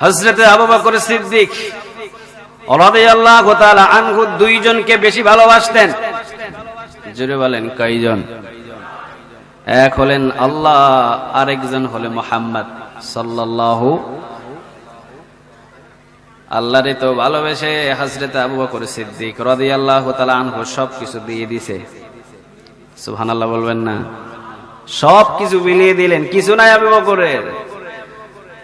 হজরতে আবু বকর সিদ্দিক রাদিয়াল্লাহু তাআলা আনহু দুইজনকে বেশি ভালোবাসতেন। জোরে বলেন, কয়জন? এক হলেন আল্লাহ, আরেকজন হলে মোহাম্মদ সাল্লাল্লাহু আল্লাহরে তো ভালোবেসে হজরত আবু বকর সিদ্দিক রাদিয়াল্লাহু তাআলা আনহু সবকিছু দিয়ে দিছে। সুবহানাল্লাহ বলবেন না। সব কিছু বিলিয়ে দিলেন, কিছু নাই আবু বকরের।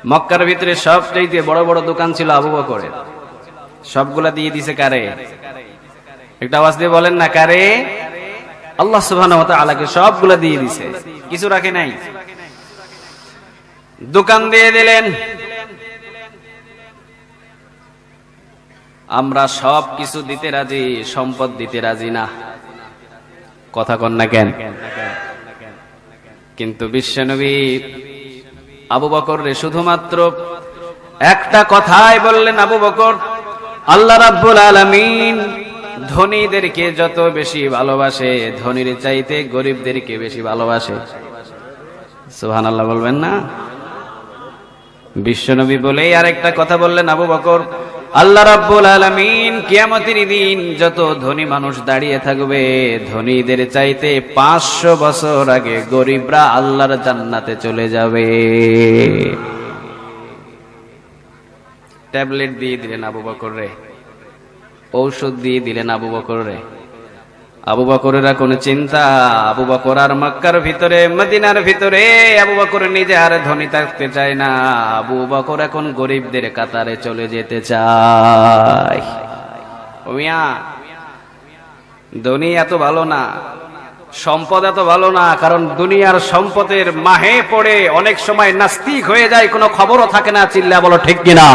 মক্কার ভিতরে সব চাইতে বড় বড় দোকান ছিল আবু বকরের। সবগুলা দিয়ে দিছে কারে? একটা আওয়াজ দিয়ে বলেন না, কারে? আল্লাহ সুবহানাহু ওয়া তাআলাকে সবগুলা দিয়ে দিছে। কিছু রাখে নাই? দোকান দিয়ে দিলেন। আমরা সব কিছু দিতে রাজি, সম্পদ দিতে রাজি না। কথা কন না কেন? কিন্তু বিশ্বনবী আবু বকর রে শুধুমাত্র একটা কথাই বললেন আবু বকর, আল্লাহ রাব্বুল আলামিন ধনীদেরকে যত বেশি ভালোবাসে, ধনীর চাইতে গরিবদেরকে বেশি ভালোবাসে। সুবহানাল্লাহ বলবেন না? বিশ্বনবী বলেই আরেকটা কথা বললেন আবু বকর আল্লাহ রাব্বুল আলামিন কিয়ামতের দিন যত ধনী মানুষ দাঁড়িয়ে থাকবে, ধনীদের চাইতে পাঁচশো বছর আগে গরিবরা আল্লাহর জান্নাতে চলে যাবে। ট্যাবলেট দিয়ে দিলেন আবু বকর রে, ঔষধ দিয়ে দিলেন আবু বকর রে। আবু বকরেরা কোন চিন্তা? আবু বকর আর মক্কার ভিতরে, মদিনার ভিতরে আবু বকর নিজে আর ধনী থাকতে চায় না। আবু বকর এখন গরিবদের কাতারে চলে যেতে চায়। মিয়া, ধনী এত ভালো না, সম্পদ এত ভালো না, কারণ দুনিয়ার সম্পদের মাহে পড়ে অনেক সময় নাস্তিক হয়ে যায়, কোনো খবরও থাকে না, চিল্লা বলো ঠিক কিনা?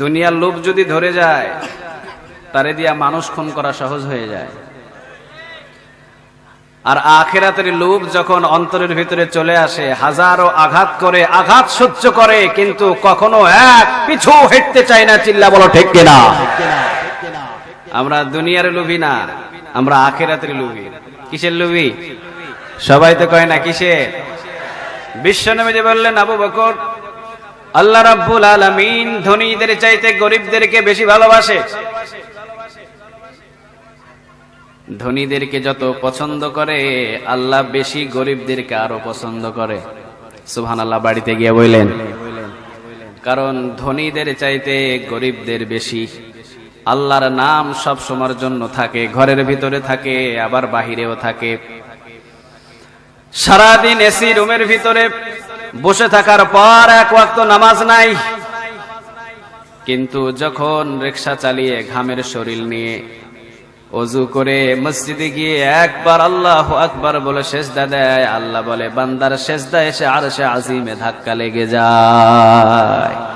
দুনিয়ার লোভ যদি ধরে যায় তারে দিয়া মানুষ খুন করা সহজ হয়ে যায়। আর আখেরাতের লোভ যখন অন্তরের ভিতরে চলে আসে, হাজারো আঘাত করে, আঘাত সহ্য করে, কিন্তু কখনো এক পিছু হেঁটতে চায় না, চিল্লা বলো, ঠিক কিনা? আমরা দুনিয়ার লোভী না, আমরা আখেরাতের লোভী। কিসের লোভী? সবাই তো কয় না কিসে বিশ্ব যে বললেন, আবু বকর, আল্লাহ রাব্বুল আলামিন ধনীদের চাইতে গরিবদেরকে বেশি ভালোবাসে। ধনীদেরকে যত পছন্দ করে, আল্লাহ বেশি গরিবদেরকে আরও পছন্দ করে। সুবহান আল্লাহ বাড়িতে গিয়ে বললেন, কারণ ধনীদের চাইতে গরিবদের বেশি। আল্লাহর নাম সব সময়ের জন্য থাকে, ঘরের ভিতরে থাকে, আবার বাহিরেও থাকে। সারাদিন এসি রুমের ভিতরে বসে থাকার পর এক ওয়াক্ত নামাজ নাই। কিন্তু যখন রিক্সা চালিয়ে ঘামের শরীর নিয়ে অজু করে মসজিদে গিয়ে একবার আল্লাহ আকবার বলে শেষদা দেয়। আল্লাহ বলে, বান্দার শেষদা এসে আর সে আজিমে ধাক্কা লেগে যায়।